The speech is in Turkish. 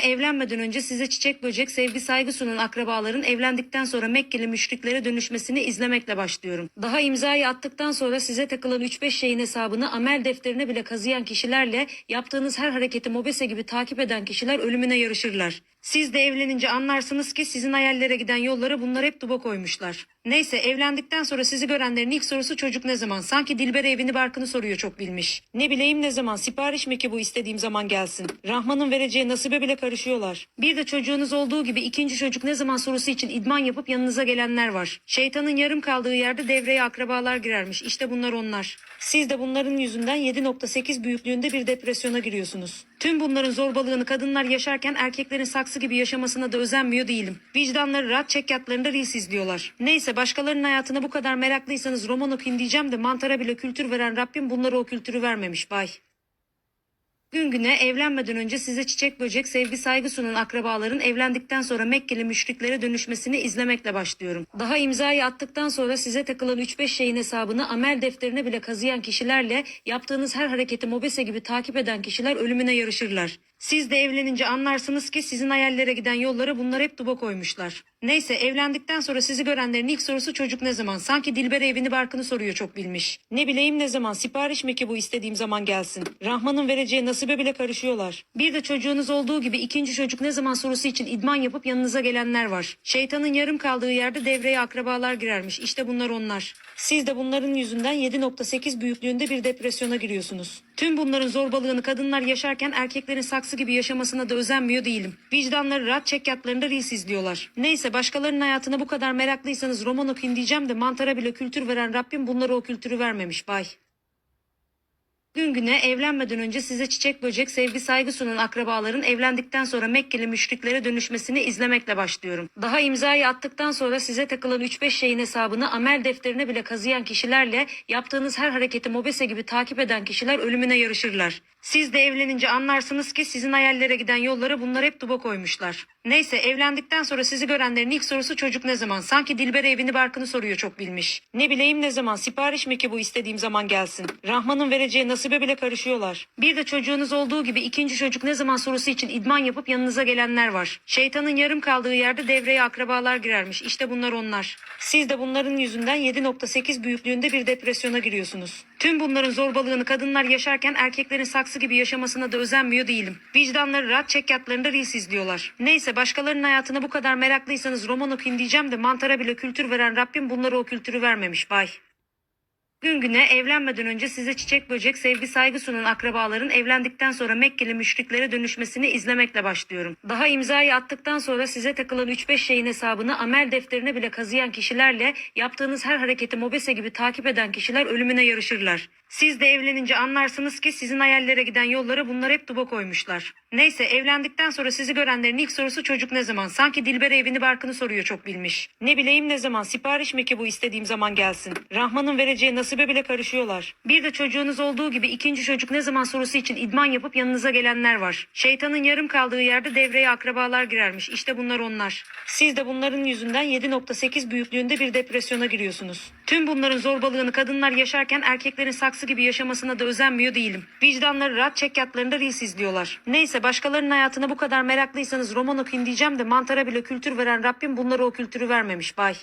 evlenmeden önce size çiçek böcek sevgi saygı sunan akrabaların evlendikten sonra Mekkeli müşriklere dönüşmesini izlemekle başlıyorum. Daha imzayı attıktan sonra size takılan 3-5 şeyin hesabını amel defterine bile kazıyan kişilerle yaptığınız her hareketi mobese gibi takip eden kişiler ölümüne yarışırlar. Siz de evlenince anlarsınız ki sizin hayallere giden yollara bunlar hep duba koymuşlar. Neyse evlendikten sonra sizi görenlerin ilk sorusu çocuk ne zaman? Sanki Dilber evini barkını soruyor çok bilmiş. Ne bileyim ne zaman sipariş mi ki bu istediğim zaman gelsin. Rahman'ın vereceği nasibe bile karışıyorlar. Bir de çocuğunuz olduğu gibi ikinci çocuk ne zaman sorusu için idman yapıp yanınıza gelenler var. Şeytanın yarım kaldığı yerde devreye akrabalar girermiş. İşte bunlar onlar. Siz de bunların yüzünden 7.8 büyüklüğünde bir depresyona giriyorsunuz. Tüm bunların zorbalığını kadınlar yaşarken erkeklerin saksı gibi yaşamasına da özenmiyor değilim. Vicdanları rahat çekyatlarında reels izliyorlar. Neyse başkalarının hayatına bu kadar meraklıysanız roman okuyun diyeceğim de mantara bile kültür veren Rabbim bunlara o kültürü vermemiş. Bay. Gün güne evlenmeden önce size çiçek böcek sevgi saygı sunan akrabaların evlendikten sonra Mekkeli müşriklere dönüşmesini izlemekle başlıyorum. Daha imzayı attıktan sonra size takılan 3-5 şeyin hesabını amel defterine bile kazıyan kişilerle yaptığınız her hareketi mobese gibi takip eden kişiler ölümüne yarışırlar. Siz de evlenince anlarsınız ki sizin hayallere giden yollara bunlar hep duba koymuşlar. Neyse evlendikten sonra sizi görenlerin ilk sorusu çocuk ne zaman? Sanki Dilber evini barkını soruyor çok bilmiş. Ne bileyim ne zaman sipariş mi ki bu istediğim zaman gelsin. Rahman'ın vereceği nasibe bile karışıyorlar. Bir de çocuğunuz olduğu gibi ikinci çocuk ne zaman sorusu için idman yapıp yanınıza gelenler var. Şeytanın yarım kaldığı yerde devreye akrabalar girermiş. İşte bunlar onlar. Siz de bunların yüzünden 7.8 büyüklüğünde bir depresyona giriyorsunuz. Tüm bunların zorbalığını kadınlar yaşarken erkeklerin saksı gibi yaşamasına da özenmiyor değilim. Vicdanları rahat çekyatlarında reels izliyorlar. Neyse başkalarının hayatına bu kadar meraklıysanız roman okuyun diyeceğim de mantara bile kültür veren Rabbim bunlara o kültürü vermemiş. Bay. Gün güne evlenmeden önce size çiçek böcek sevgi saygı sunan akrabaların evlendikten sonra Mekkeli müşriklere dönüşmesini izlemekle başlıyorum. Daha imzayı attıktan sonra size takılan 3-5 şeyin hesabını amel defterine bile kazıyan kişilerle yaptığınız her hareketi mobese gibi takip eden kişiler ölümüne yarışırlar. Siz de evlenince anlarsınız ki sizin hayallere giden yollara bunlar hep duba koymuşlar. Neyse evlendikten sonra sizi görenlerin ilk sorusu çocuk ne zaman? Sanki Dilber evini barkını soruyor çok bilmiş. Ne bileyim ne zaman sipariş mi ki bu istediğim zaman gelsin. Rahman'ın vereceği nasibe bile karışıyorlar. Bir de çocuğunuz olduğu gibi ikinci çocuk ne zaman sorusu için idman yapıp yanınıza gelenler var. Şeytanın yarım kaldığı yerde devreye akrabalar girermiş. İşte bunlar onlar. Siz de bunların yüzünden 7.8 büyüklüğünde bir depresyona giriyorsunuz. Tüm bunların zorbalığını kadınlar yaşarken erkeklerin saksı gibi yaşamasına da özenmiyor değilim. Vicdanları rahat çekyatlarında reels izliyorlar. Neyse başkalarının hayatına bu kadar meraklıysanız roman okuyun diyeceğim de mantara bile kültür veren Rabbim bunlara o kültürü vermemiş. Bay. Gün güne evlenmeden önce size çiçek böcek sevgi saygı sunan akrabaların evlendikten sonra Mekkeli müşriklere dönüşmesini izlemekle başlıyorum. Daha imzayı attıktan sonra size takılan 3-5 şeyin hesabını amel defterine bile kazıyan kişilerle yaptığınız her hareketi mobese gibi takip eden kişiler ölümüne yarışırlar. Siz de evlenince anlarsınız ki sizin hayallere giden yollara bunlar hep duba koymuşlar. Neyse evlendikten sonra sizi görenlerin ilk sorusu çocuk ne zaman? Sanki Dilber evini barkını soruyor çok bilmiş. Ne bileyim ne zaman sipariş mi ki bu istediğim zaman gelsin. Rahman'ın vereceği nasibe bile karışıyorlar. Bir de çocuğunuz olduğu gibi ikinci çocuk ne zaman sorusu için idman yapıp yanınıza gelenler var. Şeytanın yarım kaldığı yerde devreye akrabalar girermiş. İşte bunlar onlar. Siz de bunların yüzünden 7.8 büyüklüğünde bir depresyona giriyorsunuz. Tüm bunların zorbalığını kadınlar yaşarken erkeklerin saksı gibi yaşamasına da özenmiyor değilim. Vicdanları rahat çekyatlarında reels izliyorlar. Neyse başkalarının hayatına bu kadar meraklıysanız roman okuyun diyeceğim de mantara bile kültür veren Rabbim bunlara o kültürü vermemiş. Bay.